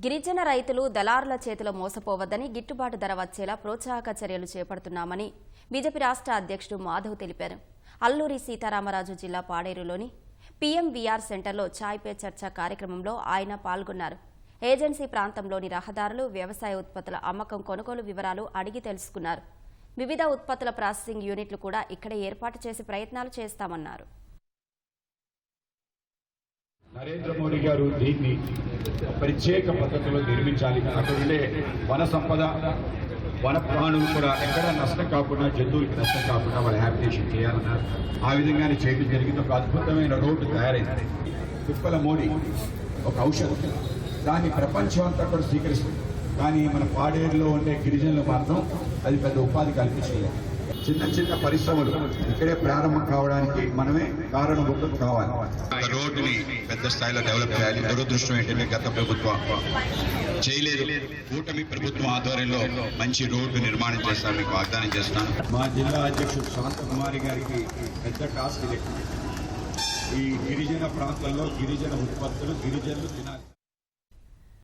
గిరిజన రైతులు దళారుల చేతిలో మోసపోవద్దని గిట్టుబాటు ధర వచ్చేలా ప్రోత్సాహక చర్యలు చేపడుతున్నామని బీజేపీ రాష్ట్ర అధ్యక్షుడు మాధవ్ తెలిపారు. అల్లూరి సీతారామరాజు జిల్లా పాడేరులోని పీఎంవీఆర్ సెంటర్లో చాయ్ పే చర్చ కార్యక్రమంలో ఆయన పాల్గొన్నారు. ఏజెన్సీ ప్రాంతంలోని రహదారులు వ్యవసాయ ఉత్పత్తుల అమ్మకం కొనుగోలు వివరాలు అడిగి తెలుసుకున్నారు. వివిధ ఉత్పత్తుల ప్రాసెసింగ్ యూనిట్లు కూడా ఇక్కడ ఏర్పాటు చేసే ప్రయత్నాలు చేస్తామన్నారు. నరేంద్ర మోడీ గారు దీన్ని ప్రత్యేక పద్ధతిలో నిర్మించాలి. అక్కడ ఉండే వన సంపద వన ప్రాణులు కూడా ఎక్కడ నష్టం కాకుండా జంతువులకి నష్టం కాకుండా వాళ్ళ హ్యాబిటేషన్ చేయాలన్నారు. ఆ విధంగానే చేయడం జరిగింది. ఒక అద్భుతమైన రోడ్డు తయారైంది. తిప్పల మోడీ ఒక ఔషధం. దాన్ని ప్రపంచం అంతా కూడా స్వీకరిస్తుంది. కానీ మన పాడేరులో ఉండే గిరిజనులు మాత్రం అది పెద్ద ఉపాధి కల్పించలేదు. చిన్న చిన్న పరిశ్రమలు ఇక్కడే ప్రారంభం కావడానికి మనమే కారణభూతం కావాలి. రోడ్డుని పెద్ద స్థాయిలో డెవలప్ చేయాలి. దురదృష్టం ఏంటంటే గత ప్రభుత్వం చేయలేదు. కూటమి ప్రభుత్వం ఆధ్వర్యంలో మంచి రోడ్డు నిర్మాణం చేస్తాను మీకు వాగ్దానం చేస్తున్నాను. మా జిల్లా అధ్యక్షుడు శాంతకుమారి గారికి పెద్ద టాస్క్ ఈ గిరిజన ప్రాంతాల్లో గిరిజన ఉత్పత్తులు గిరిజనులు తినాలి.